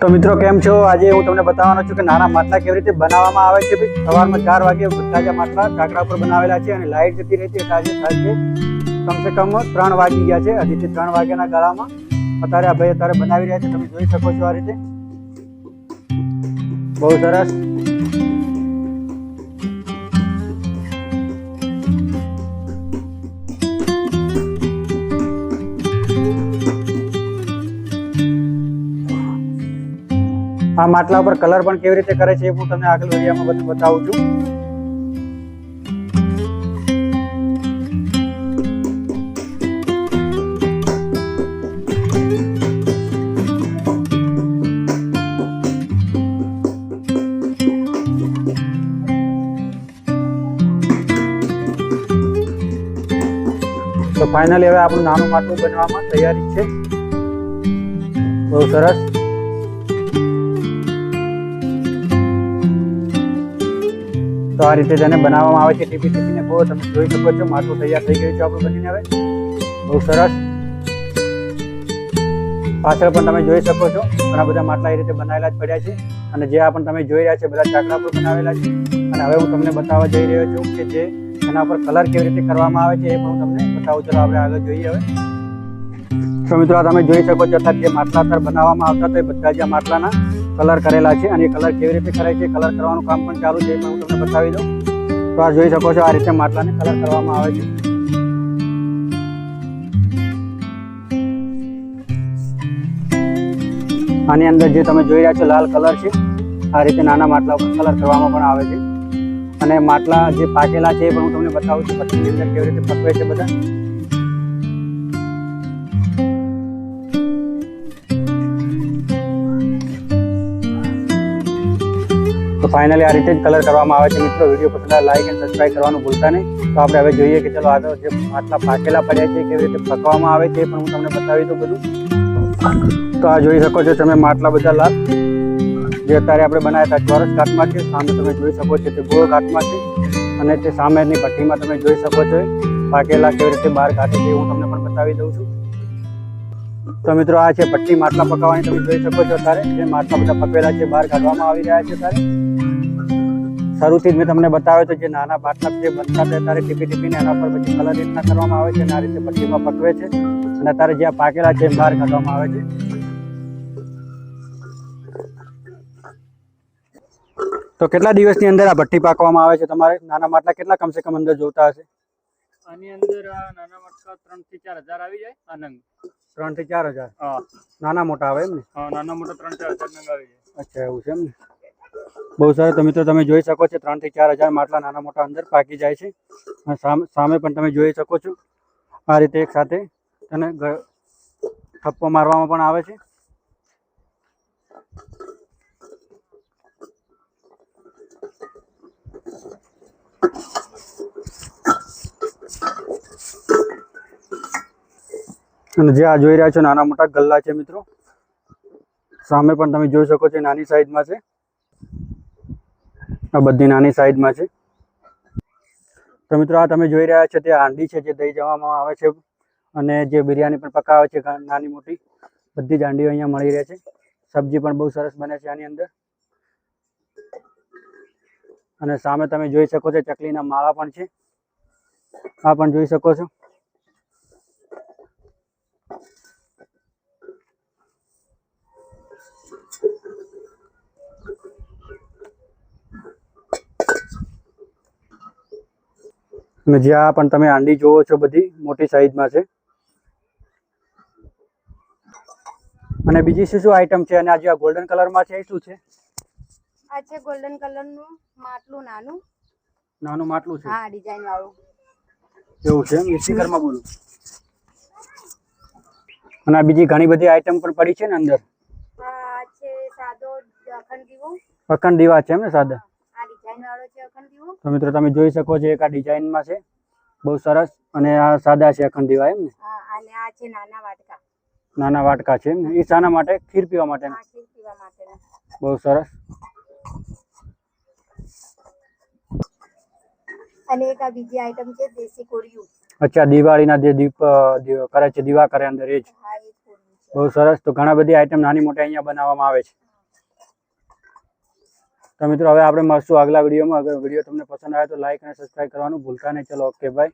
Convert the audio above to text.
તો મિત્રો, કેમ છો? આજે હું તમને બતાવવાનો છું કે નાના માટલા કેવી રીતે બનાવવામાં આવે છે. સવારમાં ચાર વાગે તાજા માટલા કાકડા ઉપર બનાવેલા છે અને લાઇટ જતી રહી છે, તાજે સાંજે કમસે કમ ત્રણ વાગી ગયા છે, હજીથી ત્રણ વાગ્યાના ગાળામાં. અત્યારે આ ભાઈ અત્યારે બનાવી રહ્યા છે, તમે જોઈ શકો છો આ રીતે. બહુ સરસ. આ માટલા ઉપર કલર પણ કેવી રીતે કરે છે એ હું તમને આગળ વિડીયોમાં બધું બતાવું છું. તો ફાઇનલી હવે આપણું નાનું માટલું બનવામાં તૈયારી છે. બહુ સરસ. તો આ રીતે તેને બનાવવામાં આવે છે. ટીપી ટીપીને બહુ તમે જોઈ શકો છો માટલું તૈયાર થઈ ગયું છે આપણું બનીને હવે. બહુ સરસ. પાછળ પણ તમે જોઈ શકો છો, ઘણા બધા માટલા એ રીતે બનાવેલા જ પડ્યા છે. અને જે આ પણ તમે જોઈ રહ્યા છે, બધા ચાકડા પર બનાવેલા છે. અને હવે હું તમને બતાવવા જઈ રહ્યો છું કે જે એના પર કલર કેવી રીતે કરવામાં આવે છે એ પણ હું તમને બતાવું. ચલો આપણે આગળ જોઈએ હવે. તો મિત્રો તમે જોઈ શકો છો અત્યારે જે માટલા અત્યારે બનાવવામાં આવતા હતા એ બધા જ આ માટલાના. કલર કરેલા છે અને કલર કેવી રીતે કરે છે, કલર કરવાનું કામ પણ ચાલુ છે, પણ હું તમને બતાવી દઉં. તો આ જોઈ શકો છો આ રીતે માટલાને કલર કરવામાં આવે છે. આની અંદર જે તમે જોઈ રહ્યા છો, લાલ કલર છે. આ રીતે નાના માટલા ઉપર કલર કરવામાં પણ આવે છે. અને માટલા જે પાકેલા છે એ પણ હું તમને બતાવું છું પછીની અંદર કેવી રીતે પકવે છે બધા. ફાઇનલી આ રીતે જ કલર કરવામાં આવે છે મિત્રો. વીડિયો પસંદ લાઈક એન્ડ સબસ્ક્રાઈબ કરવાનું ભૂલતા નહીં. તો આપણે હવે જોઈએ કે ચલો આગળ જે માટલા પાકેલા પડ્યા છે, કેવી રીતે પકવામાં આવે છે પણ હું તમને બતાવી દઉં બધું. તો આ જોઈ શકો છો તમે માટલા બધા લાલ. જે અત્યારે આપણે બનાવ્યા હતા ચોરસ ઘાટમાં છે, સામે તમે જોઈ શકો છો તે ગોળ ઘાટમાં છે. અને તે સામેની પટ્ટીમાં તમે જોઈ શકો છો પાકેલા કેવી રીતે બહાર કાઢે છે હું તમને પણ બતાવી દઉં છું. તો મિત્રો આ છે પટ્ટી માટલા પકાવવાની, તમે જોઈ શકો છો અત્યારે. જે માટલા બધા પકવેલા છે, બહાર કાઢવામાં આવી રહ્યા છે અત્યારે. શરૂથી જ મેં તમને બતાવ્યો તો જે નાના બાટલા જે બનતા હતા ત્યારે ટીપી ટીપીને એના પર પછી કલર રીતના કરવામાં આવે છે અને આ રીતે ભઠ્ઠીમાં પકવે છે. અને અત્યારે જે પાકેલા છે બહાર કાઢવામાં આવે છે. તો કેટલા દિવસની અંદર આ ભઠ્ઠી પાકવામાં આવે છે તમારે? નાના માટલા કેટલા કમસે કમ અંદર જોતા હશે? આની અંદર નાના મોટા ત્રણથી ચાર હજાર આવી જાય આનંદ ત્રણથી ચાર હજાર? નાના મોટા આવે એમ ને? નાના મોટા ત્રણ ચાર હજાર આવી જાય. અચ્છા એવું છે એમ ને? બહુ સરસ તો મિત્રો, તમે જોઈ શકો છો, ત્રણથી ચાર હજાર માટલા નાના મોટા અંદર પાકી જાય છે. સામે પણ તમે જોઈ શકો છો, આ રીતે એક સાથે અને થપ્પો મારવામાં પણ આવે છે. અને જે આ જોઈ રહ્યા છો, નાના મોટા ગલ્લા છે મિત્રો. સામે પણ તમે જોઈ શકો છો, નાની સાઈઝમાં છે. આ બધી નાની સાઈઝમાં છે. તો મિત્રો આ તમે જોઈ રહ્યા છો તે હાંડી છે જે દહીં જવામાં આવે છે અને જે બિરયાની પણ પકાવે છે નાની મોટી. બધી જ હાંડીઓ અહીંયા મળી રહે છે. સબ્જી પણ બહુ સરસ બને છે આની અંદર. અને સામે તમે જોઈ શકો છો ચકલીના માળા પણ છે. આ પણ જોઈ શકો છો. અને જ્યાં પણ તમે હાંડી જોવો છો બધી મોટી સાઈઝમાં છે. અને બીજી શું શું આઈટમ છે? અને આ ગોલ્ડન કલરમાં છે એ શું છે? આ છે ગોલ્ડન કલરનું માટલું નાનું. નાનું માટલું છે? હા ડિઝાઇન વાળું. એવું છે સ્ટીકરમાં બોલું. અને આ બીજી ઘણી બધી આઈટમ પણ પડી છે ને અંદર? આ છે સાદો અખંડ દીવો. અખંડ દીવા છે એમ ને સાદા? તો મિત્રો તમે જોઈ શકો છો એક આ ડિઝાઇનમાં છે. બહુ સરસ અને આ સાદા છે અખંડ દીવા એમ ને? અને આ છે નાના વાટકા. નાના વાટકા છે એમ ને? એ શાના માટે? ખીર પીવા માટે ખીર પીવા માટેના બહુ સરસ. અને એક આ બીજી આઈટમ છે દેશી કોળિયું. અચ્છા દિવાળીના જે દીપ કરે છે દીવા કરે અંદર એ જ. બહુ સરસ. તો ઘણા બધી આઈટમ નાની મોટી અહીંયા બનાવવામાં આવે છે. તો મિત્રો, હવે આપણે મળશું આગલા વિડીયોમાં. અગર વીડિયો તમને પસંદ આવે તો લાઈક અને સબસ્ક્રાઈબ કરવાનું ભૂલતા નહીં. ચલો ઓકે બાય